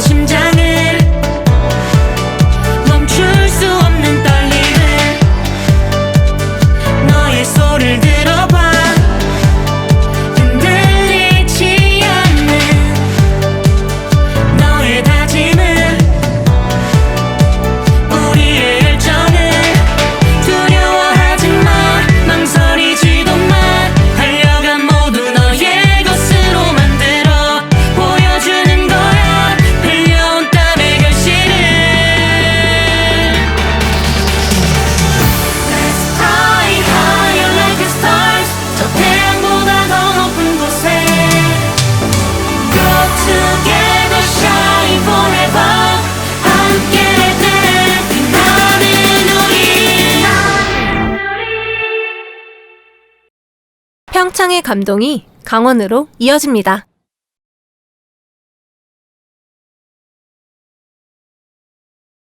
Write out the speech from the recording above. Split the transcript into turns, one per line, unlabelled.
심장 세상의 감동이 강원으로 이어집니다.